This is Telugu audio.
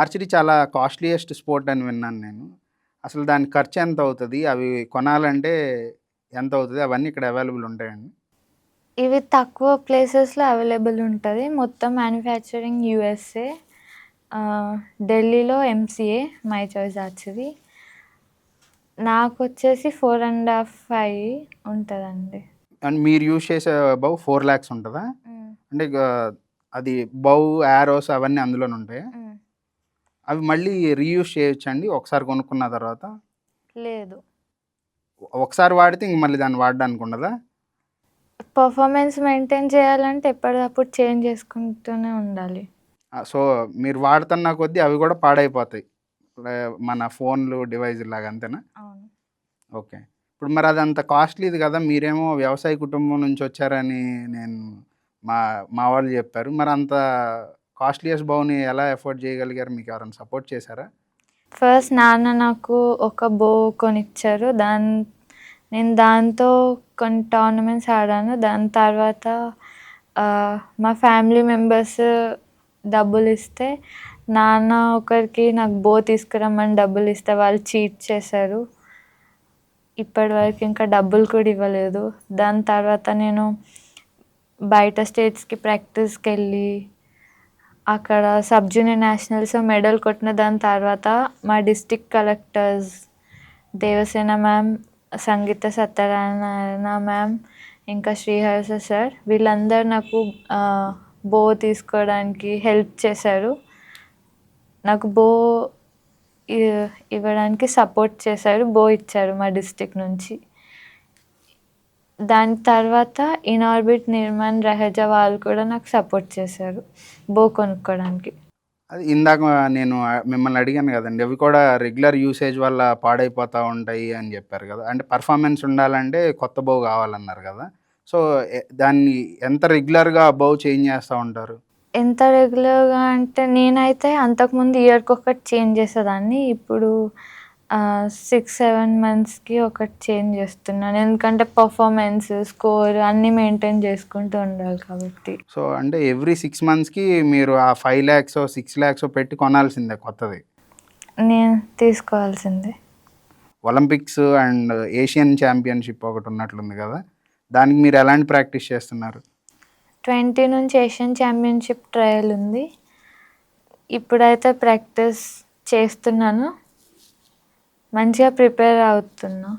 ఆర్చరీ చాలా కాస్ట్లీయెస్ట్ స్పోర్ట్ అని విన్నాను నేను. అసలు దాని ఖర్చు ఎంత అవుతుంది? అవి కొనాలంటే ఎంత అవుతుంది? అవన్నీ ఇక్కడ అవైలబుల్ ఉంటాయండి. ఇవి తక్కువ ప్లేసెస్లో అవైలబుల్ ఉంటుంది. మొత్తం మ్యానుఫ్యాక్చరింగ్ యూఎస్ఏ ఢిల్లీలో ఎంసీఏ మై చాయిస్ ఆర్చరీ. నాకు వచ్చేసి ఫోర్ అండ్ హాఫ్ ఫైవ్ ఉంటుందండి. అండ్ మీరు యూజ్ చేసే బౌ ఫోర్ ల్యాక్స్ ఉంటుందా? అంటే అది బౌ యారోస్ అవన్నీ అందులోనే ఉంటాయి? అవి మళ్ళీ రీయూజ్ చేయొచ్చు అండి ఒకసారి కొనుక్కున్న తర్వాత? లేదు. ఒకసారి వాడితే ఇంక మళ్ళీ దాన్ని వాడడానికి ఉండదా? పర్ఫార్మెన్స్ మెయింటైన్ చేయాలంటే ఎప్పటికప్పుడు చేంజ్ చేసుకుంటూనే ఉండాలి. సో మీరు వాడుతున్న కొద్దీ అవి కూడా పాడైపోతాయి. మన ఫోన్లు డివైజ్ లాగా అంతేనా? అవును. ఓకే. ఇప్పుడు మరి అది అంత కాస్ట్లీది కదా మీరేమో వ్యవసాయ కుటుంబం నుంచి వచ్చారని నేను మా మా వాళ్ళు చెప్పారు. మరి అంత కాస్ట్లీయెస్ట్ బౌని ఎలా ఎఫోర్డ్ చేయగలిగారు? మీకు ఎవరైనా సపోర్ట్ చేశారా? ఫస్ట్ నాన్న నాకు ఒక బో కొనిచ్చారు. దాని నేను దాంతో కొన్ని టోర్నమెంట్స్ ఆడాను. దాని తర్వాత మా ఫ్యామిలీ మెంబర్స్ డబ్బులు ఇస్తే నాన్న ఒకరికి నాకు బో తీసుకురమ్మని డబ్బులు ఇస్తే వాళ్ళు చీట్ చేశారు. ఇప్పటివరకు ఇంకా డబ్బులు కూడా ఇవ్వలేదు. దాని తర్వాత నేను బయట స్టేట్స్కి ప్రాక్టీస్కి వెళ్ళి అక్కడ సబ్ జూనియర్ నేషనల్స్ మెడల్ కొట్టిన దాని తర్వాత మా district collectors Devasena ma'am Sangeetha Satyanarayana ma'am ఇంకా శ్రీహర్ష సార్ వీళ్ళందరూ నాకు బో తీసుకోవడానికి హెల్ప్ చేశారు. నాకు బో ఇవ్వడానికి సపోర్ట్ చేశారు బో ఇచ్చారు మా డిస్టిక్ నుంచి. దాని తర్వాత ఇన్ఆర్బిట్ నిర్మాణ్ రహజ వాళ్ళు కూడా నాకు సపోర్ట్ చేశారు బో కొనుక్కోవడానికి అది ఇందాక నేను మిమ్మల్ని అడిగాను కదండి అవి కూడా రెగ్యులర్ యూసేజ్ వల్ల పాడైపోతూ ఉంటాయి అని చెప్పారు కదా. అంటే పర్ఫార్మెన్స్ ఉండాలంటే కొత్త బౌ కావాలన్నారు కదా. సో దాన్ని ఎంత రెగ్యులర్గా బౌ చేంజ్ చేస్తూ ఉంటారు? ఎంత రెగ్యులర్గా అంటే నేనైతే అంతకుముందు ఇయర్కి ఒకటి చేంజ్ చేసేదాన్ని ఇప్పుడు సిక్స్ సెవెన్ మంత్స్కి ఒకటి చేంజ్ చేస్తున్నాను. ఎందుకంటే పర్ఫార్మెన్స్ స్కోర్ అన్నీ మెయింటైన్ చేసుకుంటూ ఉండాలి కాబట్టి. సో అంటే ఎవ్రీ సిక్స్ మంత్స్కి మీరు ఆ ఫైవ్ ల్యాక్స్ సిక్స్ ల్యాక్స్ పెట్టి కొనాల్సిందే కొత్తది? నేను తీసుకోవాల్సిందే. ఒలింపిక్స్ అండ్ ఏషియన్ ఛాంపియన్షిప్ ఒకటి ఉన్నట్లుంది కదా? దానికి మీరు ఎలాంటి ప్రాక్టీస్ చేస్తున్నారు? ట్వంటీ నుంచి ఏషియన్ ఛాంపియన్షిప్ ట్రయల్ ఉంది. ఇప్పుడైతే ప్రాక్టీస్ చేస్తున్నాను. మంచిగా ప్రిపేర్ అవుతున్నా.